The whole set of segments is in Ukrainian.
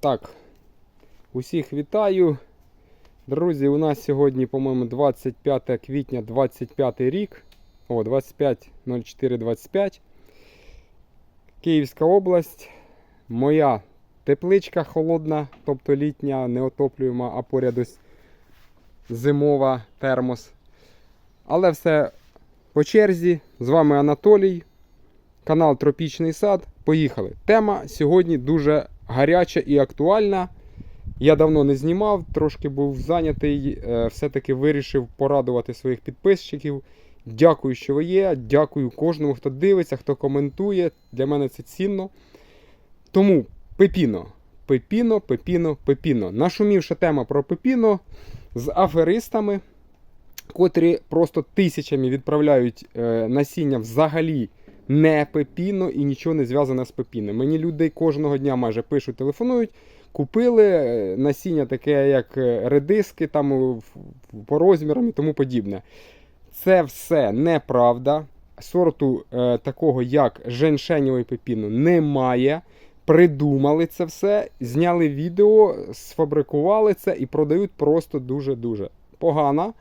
Так, усіх вітаю. Друзі, у нас сьогодні, по-моєму, 25 квітня 25 рік. О, 25.04.25. Київська область. Моя тепличка холодна, тобто літня, неотоплюєма, а поряд ось зимова термос. Але все по черзі. З вами Анатолій, канал Тропічний сад. Поїхали. Тема сьогодні дуже гаряча і актуальна. Я давно не знімав, трошки був зайнятий. е, Все-таки вирішив порадувати своїх підписчиків. Дякую, що ви є. Дякую кожному, хто дивиться, хто коментує. Для мене це цінно. Тому пепіно. Пепіно, пепіно, пепіно. Нашумівша тема про пепіно з аферистами, котрі просто тисячами відправляють е, насіння взагалі не пепіно і нічого не зв'язане з пепіном. Мені люди кожного дня майже пишуть, телефонують. Купили е, насіння таке, як е, редиски, там е, по розмірам і тому подібне. Це все неправда. Сорту е, такого, як женшенєвий пепіно, немає. Придумали це все, зняли відео, сфабрикували це і продають просто дуже-дуже погана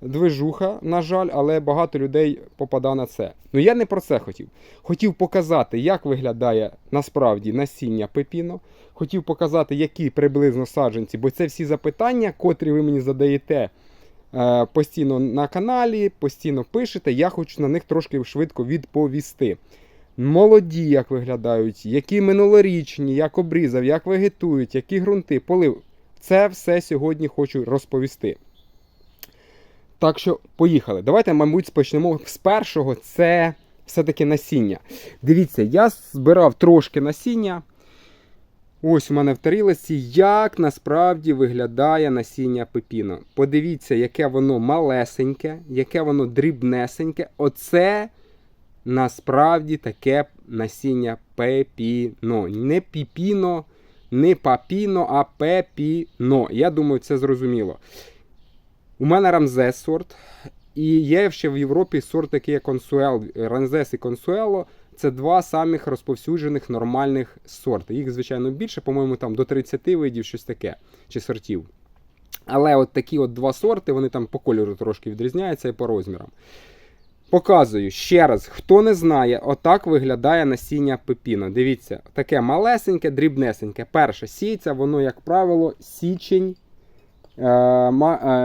движуха, на жаль, але багато людей попадає на це. Ну я не про це хотів. Хотів показати, як виглядає насправді насіння пепіно. Хотів показати, які приблизно саджанці, бо це всі запитання, котрі ви мені задаєте е, постійно на каналі, постійно пишете. Я хочу на них трошки швидко відповісти. Молоді, як виглядають, які минулорічні, як обрізав, як вегетують, які ґрунти, полив. Це все сьогодні хочу розповісти. Так що, поїхали. Давайте, мабуть, почнемо з першого. Це все-таки насіння. Дивіться, я збирав трошки насіння. Ось у мене в тарілці, як насправді виглядає насіння пепіно. Подивіться, яке воно малесеньке, яке воно дрібнесеньке. Оце насправді таке насіння пепіно. Не піпіно, не папіно, а пепіно. Я думаю, це зрозуміло. У мене Рамзес сорт. І є ще в Європі сорт, такий як Консуел. Рамзес і Консуело це два самих розповсюджених нормальних сорти. Їх, звичайно, більше, по-моєму, там до 30 видів, щось таке, чи сортів. Але от такі от два сорти, вони там по кольору трошки відрізняються і по розмірам. Показую ще раз, хто не знає, отак виглядає насіння пепіно. Дивіться, таке малесеньке, дрібнесеньке. Перше сіється, воно, як правило, січень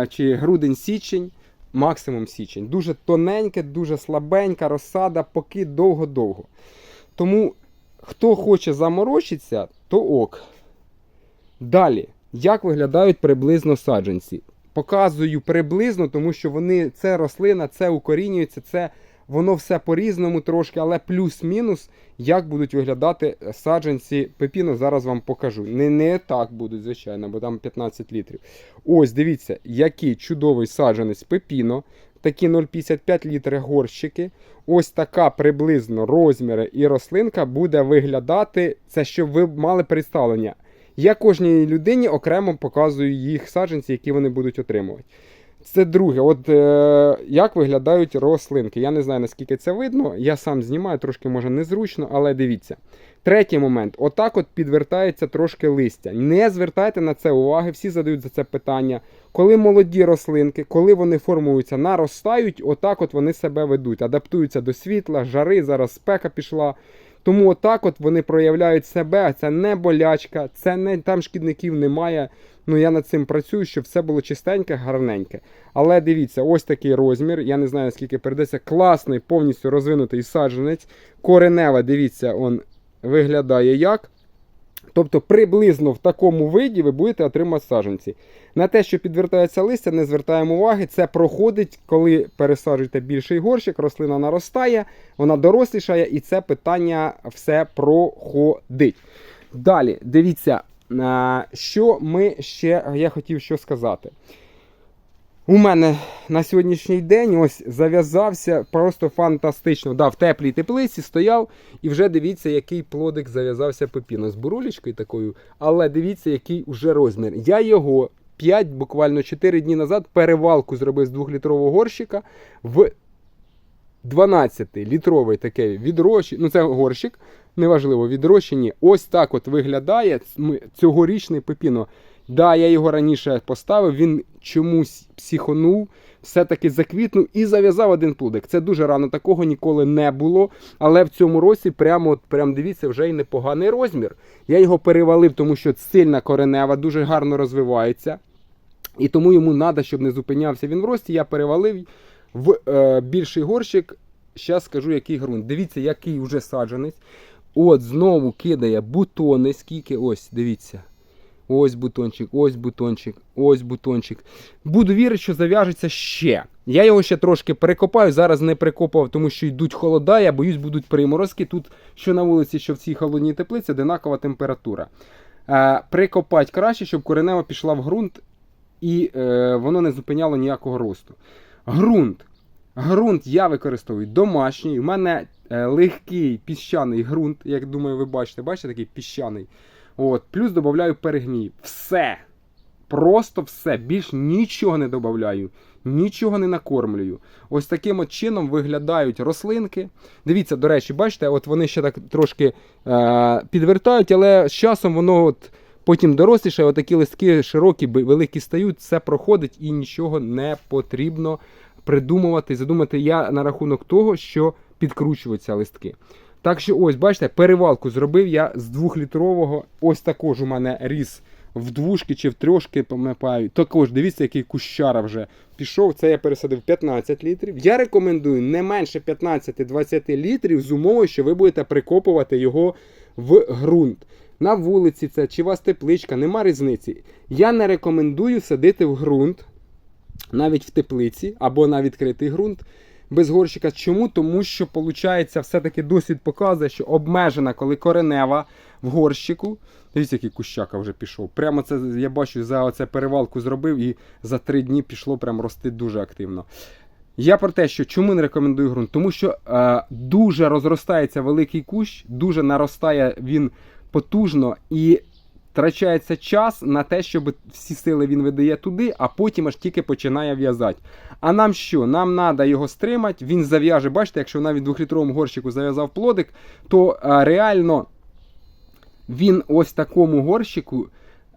чи грудень-січень, максимум січень. Дуже тоненьке, дуже слабенька розсада, поки довго-довго. Тому, хто хоче заморочитися, то ок. Далі, як виглядають приблизно саджанці? Показую приблизно, тому що вони це рослина, це укорінюється, це воно все по-різному трошки, але плюс-мінус, як будуть виглядати саджанці пепіно, зараз вам покажу. Не, не так будуть, звичайно, бо там 15 літрів. Ось, дивіться, який чудовий саджанець пепіно. Такі 0,55 літри горщики. Ось така приблизно розміри і рослинка буде виглядати. Це щоб ви мали представлення. Я кожній людині окремо показую їх саджанці, які вони будуть отримувати. Це друге, от е, як виглядають рослинки. Я не знаю, наскільки це видно. Я сам знімаю, трошки може незручно, але дивіться. Третій момент: отак от підвертається трошки листя. Не звертайте на це уваги, всі задають за це питання. Коли молоді рослинки, коли вони формуються, наростають, отак от вони себе ведуть, адаптуються до світла, жари, зараз спека пішла. Тому отак от вони проявляють себе. Це не болячка, це не там шкідників немає. Ну я над цим працюю, щоб все було чистеньке, гарненьке. Але дивіться, ось такий розмір. Я не знаю, наскільки передається. Класний, повністю розвинутий саджанець. Коренева, дивіться, он виглядає як. Тобто приблизно в такому виді ви будете отримати саджанці. На те, що підвертається листя, не звертаємо уваги. Це проходить, коли пересаджуєте більший горщик, рослина наростає, вона дорослішає, і це питання все проходить. Далі, дивіться, що ми ще я хотів що сказати. У мене на сьогоднішній день ось зав'язався просто фантастично. Да, в теплій теплиці стояв, і вже дивіться, який плодик зав'язався пепіно з бурулечкою такою. Але дивіться, який уже розмір. Я його 5, буквально 4 дні назад перевалку зробив з 2-літрового горщика в 12-літровий таке відро. Ну, це горщик. неважливо, відрощені. Ось так от виглядає цьогорічний пепіно. Да, я його раніше поставив, він чомусь психонув, все-таки заквітнув і зав'язав один плодик. Це дуже рано, такого ніколи не було. Але в цьому році, прямо от, прям дивіться, вже й непоганий розмір. Я його перевалив, тому що сильна коренева, дуже гарно розвивається. І тому йому треба, щоб не зупинявся він в рості. Я перевалив в е, більший горщик. Зараз скажу, який ґрунт. Дивіться, який вже саджанець. От знову кидає бутони. Скільки? Ось, дивіться. Ось бутончик, ось бутончик, ось бутончик. Буду вірити, що зав'яжеться ще. Я його ще трошки перекопаю. Зараз не прикопав, тому що йдуть холода. Я боюсь, будуть приморозки. Тут що на вулиці, що в цій холодній теплиці, одинакова температура. Е, прикопати краще, щоб коренева пішла в ґрунт і е, воно не зупиняло ніякого росту. Ґрунт. Ґрунт я використовую домашній. У мене е, легкий піщаний ґрунт, як думаю, ви бачите, бачите, такий піщаний. От, плюс додаю перегній. Все. Просто все. Більш нічого не додаю, нічого не накормлюю. Ось таким от чином виглядають рослинки. Дивіться, до речі, бачите, от вони ще так трошки е, підвертають, але з часом воно от потім доросліше, отакі листки широкі, великі стають, все проходить і нічого не потрібно придумувати, задумати я на рахунок того, що підкручуються листки. Так що, ось, бачите, перевалку зробив я з двохлітрового. Ось також у мене ріс в двушки чи в трьошки, пам'ятаю. Також дивіться, який кущара вже пішов. Це я пересадив 15 літрів. Я рекомендую не менше 15-20 літрів з умовою, що ви будете прикопувати його в ґрунт. На вулиці це чи у вас тепличка, нема різниці. Я не рекомендую садити в ґрунт, навіть в теплиці або на відкритий ґрунт без горщика. Чому? Тому що, виходить, все-таки досвід показує, що обмежена, коли коренева в горщику. Дивіться, який кущака вже пішов. Прямо це я бачу, за оце перевалку зробив і за три дні пішло прям рости дуже активно. Я про те, що чому не рекомендую ґрунт? Тому що е, дуже розростається великий кущ, дуже наростає він потужно і втрачається час на те, щоб всі сили він видає туди, а потім аж тільки починає в'язати. А нам що? Нам треба його стримати, він зав'яже. Бачите, якщо навіть двохлітровому горщику зав'язав плодик, то а, реально він ось такому горщику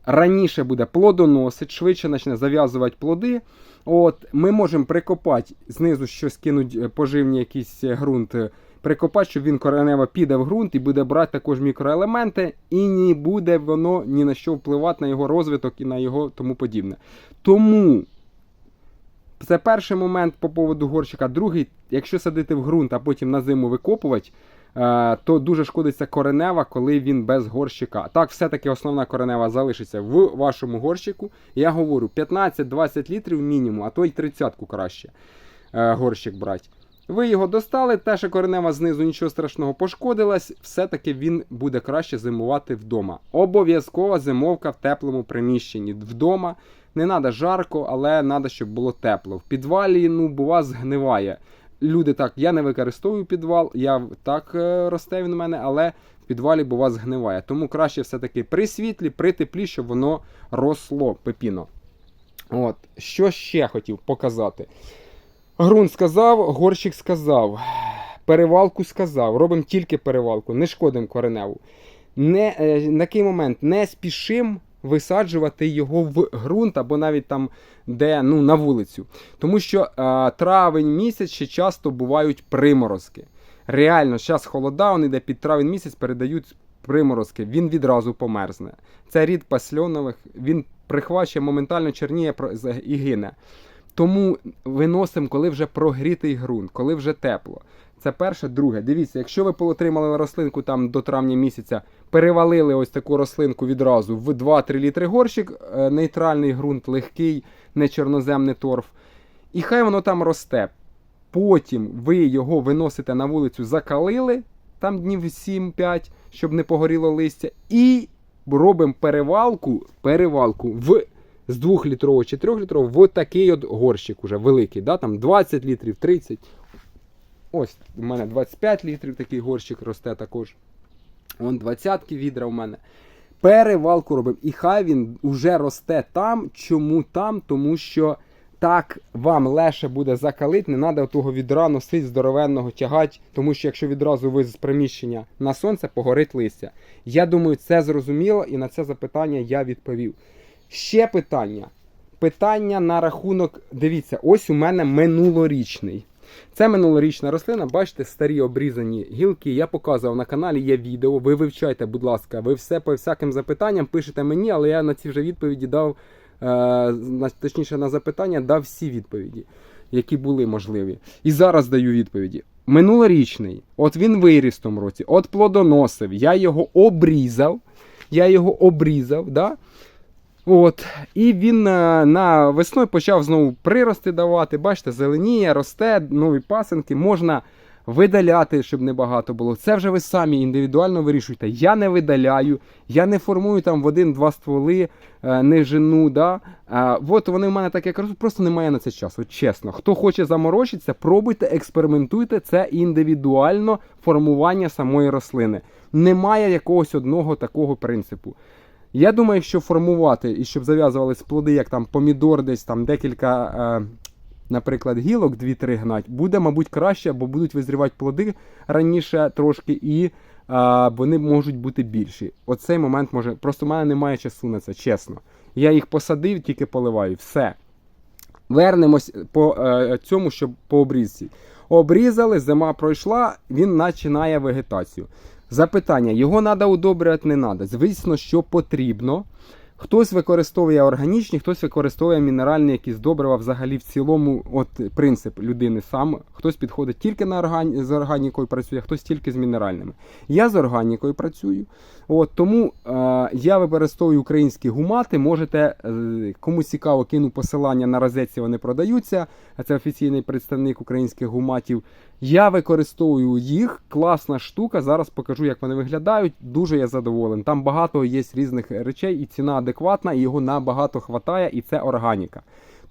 раніше буде плодоносить, швидше почне зав'язувати плоди. От, Ми можемо прикопати, знизу щось кинуть е, поживні якісь е, ґрунт, е, прикопати, щоб він коренево піде в ґрунт і буде брати також мікроелементи, і не буде воно ні на що впливати на його розвиток і на його тому подібне. Тому це перший момент по поводу горщика. Другий, якщо садити в ґрунт, а потім на зиму викопувати, е, то дуже шкодиться коренева, коли він без горщика. Так, все-таки основна коренева залишиться в вашому горщику. Я говорю 15-20 літрів мінімум, а то й 30-ку краще е, горщик брати. Ви його достали, те, що коренева знизу нічого страшного пошкодилась, все-таки він буде краще зимувати вдома. Обов'язкова зимовка в теплому приміщенні. Вдома не треба жарко, але треба, щоб було тепло. В підвалі, ну, бува, згниває. Люди так, я не використовую підвал, я так е, росте він у мене, але в підвалі бува згниває. Тому краще все-таки при світлі, при теплі, щоб воно росло пепіно. От, що ще хотів показати. Грунт сказав, горщик сказав, перевалку сказав. Робимо тільки перевалку, не шкодимо кореневу. Не, е, на який момент не спішим висаджувати його в ґрунт або навіть там, де ну, на вулицю. Тому що е, травень місяць ще часто бувають приморозки. Реально, зараз холода, він йде під травень місяць, передають приморозки, він відразу померзне. Це рід пасльонових, він прихвачує, моментально чорніє і гине. Тому виносимо, коли вже прогрітий ґрунт, коли вже тепло. Це перше, друге. Дивіться, якщо ви отримали рослинку там до травня місяця, перевалили ось таку рослинку відразу в 2-3 літри горщик, е, нейтральний ґрунт, легкий, не чорноземний торф. І хай воно там росте. Потім ви його виносите на вулицю, закалили там днів 7-5, щоб не погоріло листя. І робимо перевалку, перевалку в з 2 літрового чи 3 літрового в такий от горщик уже великий, да, там 20 літрів, 30. Ось у мене 25 літрів такий горщик росте також. Вон 20 відра у мене. Перевалку робимо. І хай він уже росте там. Чому там? Тому що так вам легше буде закалити, не треба того відра носити здоровенного тягати, тому що якщо відразу ви з приміщення на сонце, погорить листя. Я думаю, це зрозуміло, і на це запитання я відповів. Ще питання. Питання на рахунок. Дивіться, ось у мене минулорічний. Це минулорічна рослина, бачите, старі обрізані гілки. Я показував на каналі, є відео. Ви вивчайте, будь ласка, ви все по всяким запитанням пишете мені, але я на ці вже відповіді дав, е, точніше на запитання дав всі відповіді, які були можливі. І зараз даю відповіді. Минулорічний, от він виріс в тому році, от плодоносив, я його обрізав. Я його обрізав, да? От, і він е, на весною почав знову прирости давати. Бачите, зеленіє, росте, нові пасенки. Можна видаляти, щоб не багато було. Це вже ви самі індивідуально вирішуєте. Я не видаляю, я не формую там в один-два стволи, е, не жену. Да? Е, от вони в мене так як кажуть, просто немає на це часу. Чесно. Хто хоче заморочитися, пробуйте, експериментуйте. Це індивідуально формування самої рослини. Немає якогось одного такого принципу. Я думаю, якщо формувати і щоб зав'язувались плоди, як там помідор, десь там декілька, е, наприклад, гілок, 2-3 гнать, буде, мабуть, краще, бо будуть визрівати плоди раніше трошки, і е, вони можуть бути більші. Оцей момент може. Просто в мене немає часу на це, чесно. Я їх посадив, тільки поливаю. Все. Вернемось по е, цьому, щоб по обрізці. Обрізали, зима пройшла, він починає вегетацію. Запитання: його треба удобрювати, не треба. Звісно, що потрібно. Хтось використовує органічні, хтось використовує мінеральні якісь добрива. Взагалі, в цілому, от принцип людини сам. Хтось підходить тільки на органі... з органікою працює, хтось тільки з мінеральними. Я з органікою працюю. От, тому е, я використовую українські гумати. Можете, е, кому цікаво, кину посилання на розетці, вони продаються. Це офіційний представник українських гуматів. Я використовую їх, класна штука. Зараз покажу, як вони виглядають. Дуже я задоволений. Там багато є різних речей, і ціна адекватна, і його набагато хватає, і це органіка.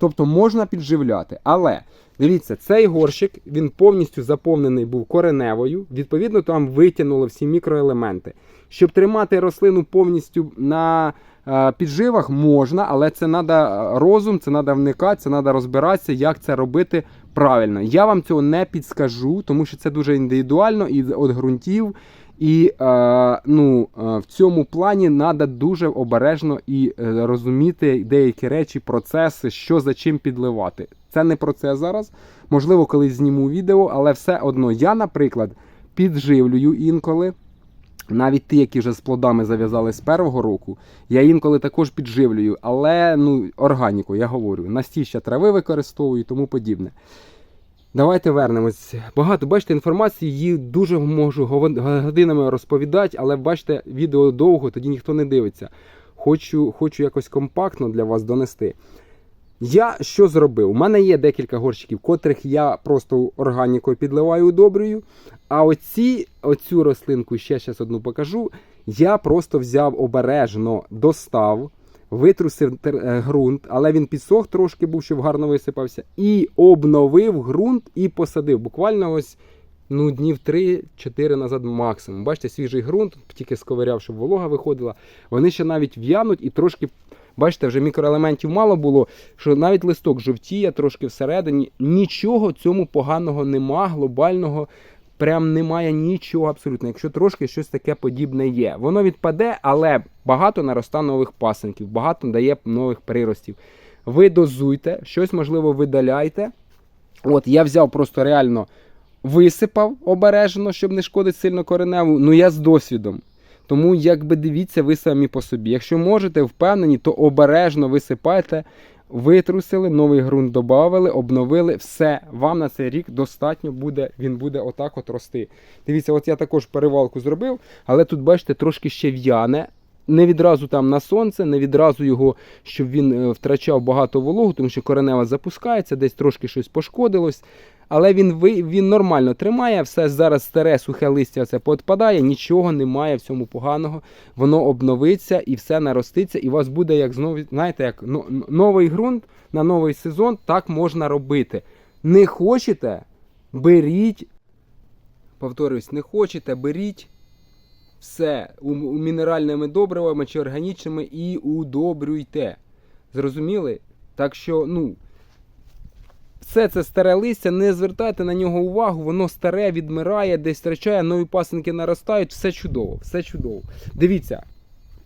Тобто можна підживляти. Але дивіться, цей горщик він повністю заповнений був кореневою. Відповідно, там витягнули всі мікроелементи. Щоб тримати рослину повністю на е, підживах, можна, але це треба розум, це треба вникати, це треба розбиратися, як це робити правильно. Я вам цього не підскажу, тому що це дуже індивідуально і від ґрунтів. І е, ну, е, в цьому плані треба дуже обережно і е, розуміти деякі речі, процеси, що за чим підливати. Це не про це зараз. Можливо, колись зніму відео, але все одно я, наприклад, підживлюю інколи. Навіть ті, які вже з плодами зав'язали з першого року, я інколи також підживлюю, але ну, органіку, я говорю, настіща трави використовую і тому подібне. Давайте вернемось. Багато бачите інформації, її дуже можу годинами розповідати, але бачите, відео довго, тоді ніхто не дивиться. Хочу, хочу якось компактно для вас донести. Я що зробив? У мене є декілька горщиків, котрих я просто органікою підливаю удобрюю. А оці, оцю рослинку, ще одну покажу. Я просто взяв обережно, достав, витрусив е, ґрунт, але він підсох трошки був, щоб гарно висипався, і обновив ґрунт і посадив. Буквально ось ну, днів 3-4 назад максимум. Бачите, свіжий ґрунт, тільки сковиряв, щоб волога виходила. Вони ще навіть в'януть і трошки. Бачите, вже мікроелементів мало було, що навіть листок жовтіє трошки всередині. Нічого цьому поганого нема, глобального. Прям немає нічого абсолютно. Якщо трошки щось таке подібне є. Воно відпаде, але багато нароста нових пасенків, багато дає нових приростів. Ви дозуйте, щось можливо видаляйте. От я взяв просто реально висипав обережно, щоб не шкодити сильно кореневу. Ну я з досвідом. Тому, якби дивіться, ви самі по собі. Якщо можете, впевнені, то обережно висипайте, витрусили, новий ґрунт додали, обновили. Все, вам на цей рік достатньо буде, він буде отак от рости. Дивіться, от я також перевалку зробив, але тут, бачите, трошки ще в'яне. Не відразу там на сонце, не відразу його, щоб він е, втрачав багато вологу, тому що коренева запускається, десь трошки щось пошкодилось. Але він він нормально тримає, все зараз старе сухе листя це подпадає, нічого немає в цьому поганого. Воно обновиться і все нароститься, і у вас буде як знову, знаєте, як новий ґрунт на новий сезон, так можна робити. Не хочете, беріть. Повторюсь, не хочете, беріть все у, у мінеральними добривами чи органічними і удобрюйте. Зрозуміли? Так що, ну, Все це старе листя, не звертайте на нього увагу, воно старе, відмирає, десь втрачає, нові пасинки наростають, все чудово, все чудово. Дивіться,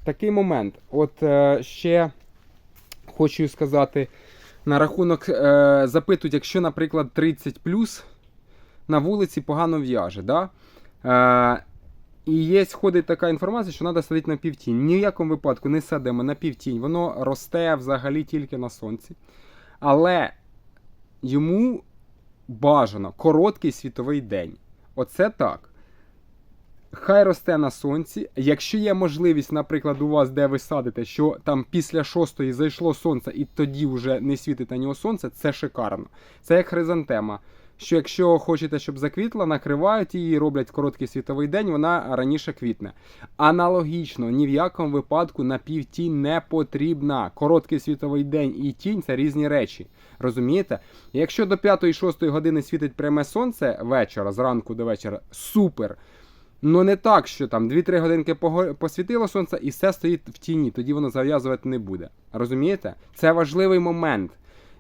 такий момент. От е, ще хочу сказати на рахунок, е, запитують, якщо, наприклад, 30 на вулиці погано в'яже. Да? Е, і є ходить така інформація, що треба садити на півтінь. Ні в якому випадку не садимо на півтінь. Воно росте взагалі тільки на сонці. Але йому бажано короткий світовий день. Оце так. Хай росте на сонці. Якщо є можливість, наприклад, у вас, де ви садите, що там після шостої зайшло сонце і тоді вже не світить на нього сонце, це шикарно. Це як хризантема. Що якщо хочете, щоб заквітла, накривають її, роблять короткий світовий день, вона раніше квітне. Аналогічно, ні в якому випадку на півтінь не потрібна. Короткий світовий день і тінь це різні речі. Розумієте? Якщо до 5-6 години світить пряме сонце вечора, зранку до вечора, супер. Ну не так, що там 2-3 годинки посвітило сонце і все стоїть в тіні, тоді воно зав'язувати не буде. Розумієте? Це важливий момент.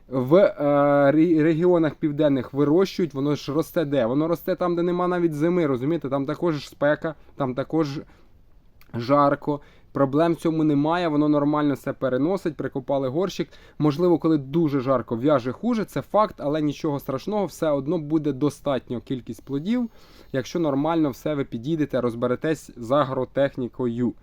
В е, регіонах південних вирощують, воно ж росте де? Воно росте там, де нема навіть зими, розумієте? Там також спека, там також жарко. Проблем в цьому немає, воно нормально все переносить, прикопали горщик. Можливо, коли дуже жарко в'яже хуже, це факт, але нічого страшного, все одно буде достатньо кількість плодів, якщо нормально все ви підійдете, розберетесь з агротехнікою.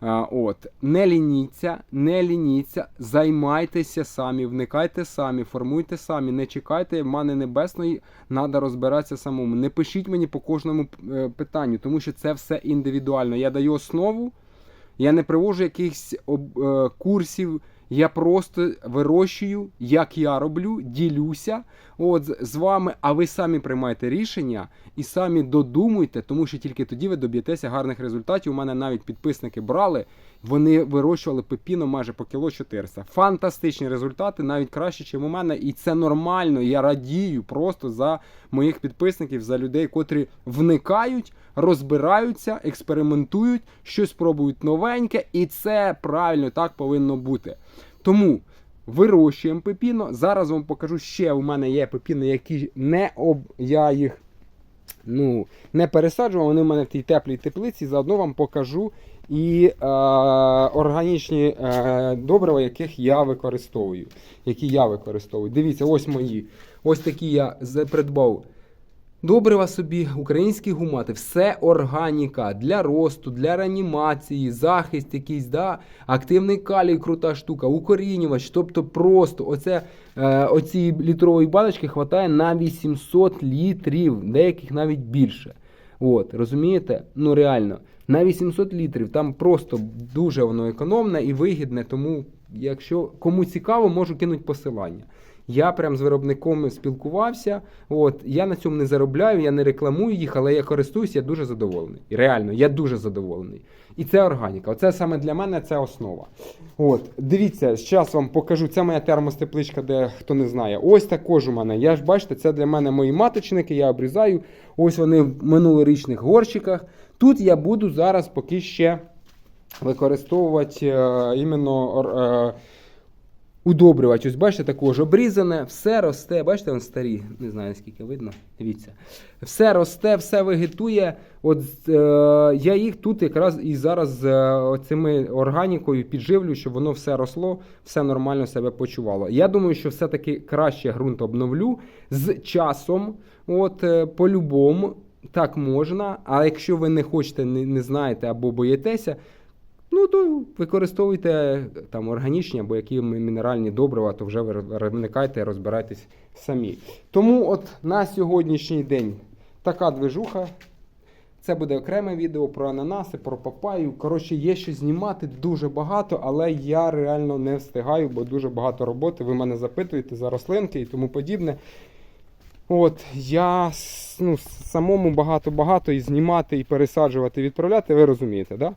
От. Не лініться, не лініться, займайтеся самі, вникайте самі, формуйте самі, не чекайте мани небесної, треба розбиратися самому. Не пишіть мені по кожному е, питанню, тому що це все індивідуально. Я даю основу, я не привожу якихось е, курсів, я просто вирощую, як я роблю, ділюся от, з- вами, а ви самі приймайте рішення і самі додумуйте, тому що тільки тоді ви доб'єтеся гарних результатів. У мене навіть підписники брали, вони вирощували пепіно майже по кіло 400. Фантастичні результати, навіть краще, ніж у мене, і це нормально. Я радію просто за моїх підписників, за людей, котрі вникають, розбираються, експериментують, щось пробують новеньке, і це правильно так повинно бути. Тому вирощуємо пепіно. Зараз вам покажу ще. У мене є пепіни, які не об я їх ну, не пересаджував. Вони в мене в тій теплій теплиці. Заодно вам покажу і е, органічні е, добрива, яких я використовую. Які я використовую. Дивіться, ось мої. Ось такі я придбав. Добрива собі, українські гумати, все органіка для росту, для реанімації, захист якийсь, да? активний калій, крута штука, укорінювач. Тобто просто оце, е, оці літрової баночки хватає на 800 літрів, деяких навіть більше. От, розумієте? Ну реально, на 800 літрів там просто дуже воно економне і вигідне, тому якщо кому цікаво, можу кинути посилання. Я прям з виробником спілкувався. От я на цьому не заробляю, я не рекламую їх, але я користуюсь, я дуже задоволений. Реально, я дуже задоволений. І це органіка. Оце саме для мене це основа. От, дивіться, зараз вам покажу. Це моя термостепличка, де хто не знає. Ось також у мене. Я ж бачите, це для мене мої маточники, я обрізаю. Ось вони в минулорічних горщиках. Тут я буду зараз поки ще використовувати е, іменно. Е, удобрювач. Ось бачите, також обрізане, все росте. Бачите, він старі, не знаю наскільки видно. Дивіться. Все росте, все вегетує. От е, я їх тут якраз і зараз е, оцими органікою підживлю, щоб воно все росло, все нормально себе почувало. Я думаю, що все-таки краще ґрунт обновлю з часом. От е, по-любому. Так можна, а якщо ви не хочете, не, не знаєте або боїтеся, Ну, то використовуйте там органічні або які мінеральні добрива, то вже ви роз- розбирайтесь самі. Тому от на сьогоднішній день така движуха. Це буде окреме відео про ананаси, про папаю. Коротше, є що знімати дуже багато, але я реально не встигаю, бо дуже багато роботи. Ви мене запитуєте за рослинки і тому подібне. От, я ну, самому багато-багато і знімати, і пересаджувати, відправляти, ви розумієте, да?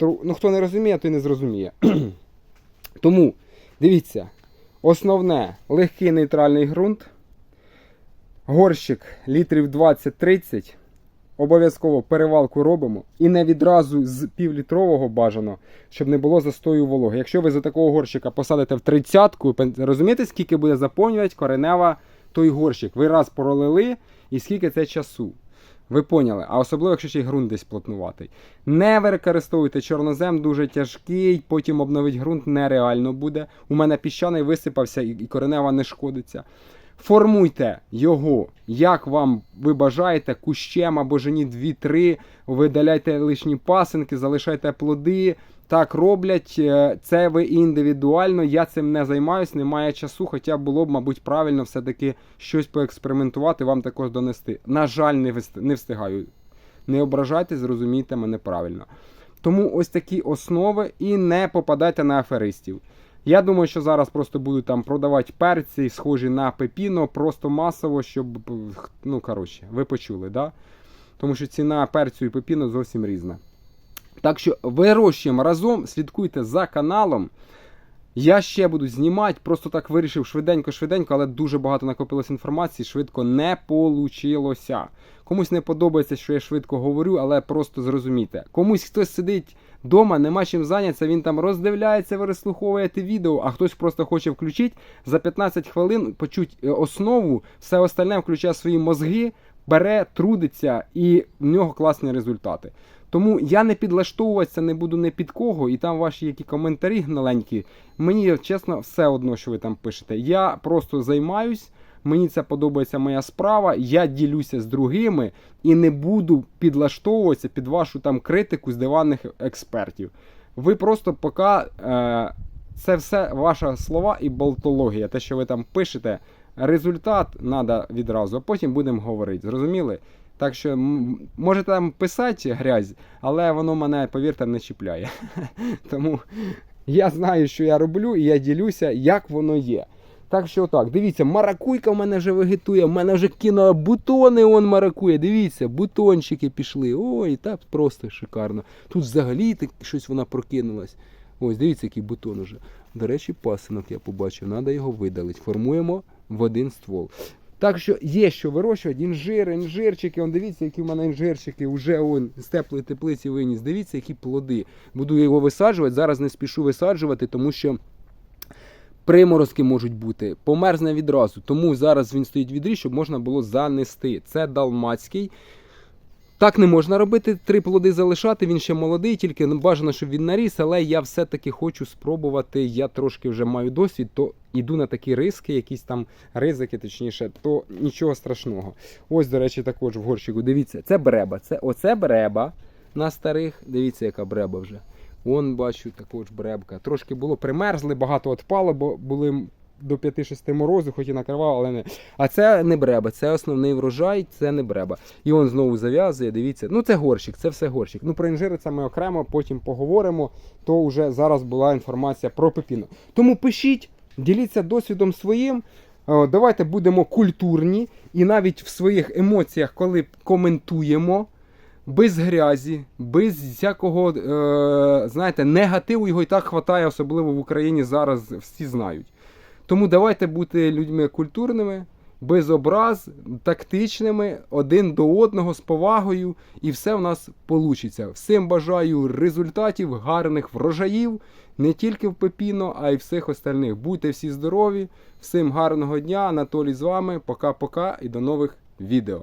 Ну, хто не розуміє, той не зрозуміє. Тому, дивіться, основне легкий нейтральний ґрунт, горщик літрів 20-30. Обов'язково перевалку робимо і не відразу з півлітрового бажано, щоб не було застою вологи. Якщо ви за такого горщика посадите в тридцятку, розумієте, скільки буде заповнювати коренева той горщик. Ви раз пролили, і скільки це часу. Ви поняли, а особливо, якщо ще й ґрунт десь плотнуватий. Не використовуйте чорнозем, дуже тяжкий, потім обновити ґрунт нереально буде. У мене піщаний висипався і коренева не шкодиться. Формуйте його, як вам ви бажаєте, кущем або жені 2-3, видаляйте лишні пасинки, залишайте плоди. Так роблять, е, це ви індивідуально. Я цим не займаюсь, немає часу, хоча було б, мабуть, правильно все-таки щось поекспериментувати, вам також донести. На жаль, не встигаю. Не ображайтесь, зрозумійте мене правильно. Тому ось такі основи і не попадайте на аферистів. Я думаю, що зараз просто будуть там продавати перці, схожі на пепіно, просто масово, щоб. Ну, коротше, ви почули, да? Тому що ціна перцю і пепіно зовсім різна. Так що вирощуємо разом, слідкуйте за каналом. Я ще буду знімати, просто так вирішив швиденько-швиденько, але дуже багато накопилось інформації, швидко не получилося. Комусь не подобається, що я швидко говорю, але просто зрозумійте. Комусь хтось сидить вдома, нема чим зайнятися, він там роздивляється, вислуховує те відео, а хтось просто хоче включити за 15 хвилин, почуть е, основу, все остальне включає свої мозги, бере, трудиться, і в нього класні результати. Тому я не підлаштовуватися не буду не під кого, і там ваші які коментарі гналенькі. Мені чесно все одно, що ви там пишете. Я просто займаюсь, мені це подобається моя справа. Я ділюся з другими і не буду підлаштовуватися під вашу там критику з диванних експертів. Ви просто поки е, це все ваша слова і болтологія. Те, що ви там пишете, результат треба відразу, а потім будемо говорити. Зрозуміли? Так що м, можете там писати грязь, але воно мене, повірте, не чіпляє. Тому я знаю, що я роблю, і я ділюся, як воно є. Так що так, дивіться, маракуйка в мене вже вегетує, в мене вже кинула бутони, он маракує. Дивіться, бутончики пішли. Ой, так просто шикарно. Тут взагалі так щось вона прокинулась. Ось, дивіться, який бутон уже. До речі, пасинок я побачив, треба його видалити. Формуємо в один ствол. Так що є що вирощувати, інжир, інжирчики, он дивіться, які в мене інжирчики, вже он з теплої теплиці виніс. Дивіться, які плоди. Буду його висаджувати. Зараз не спішу висаджувати, тому що приморозки можуть бути. Померзне відразу. Тому зараз він стоїть в відрі, щоб можна було занести. Це далмацький. Так не можна робити, три плоди залишати, він ще молодий, тільки бажано, щоб він наріс, але я все-таки хочу спробувати. Я трошки вже маю досвід, то іду на такі риски, якісь там ризики, точніше, то нічого страшного. Ось, до речі, також в горщику. Дивіться, це бреба. Це, оце бреба на старих. Дивіться, яка бреба вже. Вон бачу також бребка. Трошки було примерзли, багато отпало, бо були до 5-6 морозу, хоч і накривав, але не. А це не бреба, це основний врожай, це не бреба. І он знову зав'язує, дивіться. Ну це горщик, це все горщик. Ну про інжири це ми окремо, потім поговоримо. То вже зараз була інформація про пепіно. Тому пишіть, діліться досвідом своїм. Давайте будемо культурні і навіть в своїх емоціях, коли коментуємо. Без грязі, без всякого, е, знаєте, негативу його і так хватає, особливо в Україні зараз всі знають. Тому давайте бути людьми культурними, без образ, тактичними, один до одного з повагою, і все в нас вийде. Всім бажаю результатів, гарних врожаїв, не тільки в Пепіно, а й всіх остальних. Будьте всі здорові, всім гарного дня. Анатолій з вами. Пока-пока і до нових відео.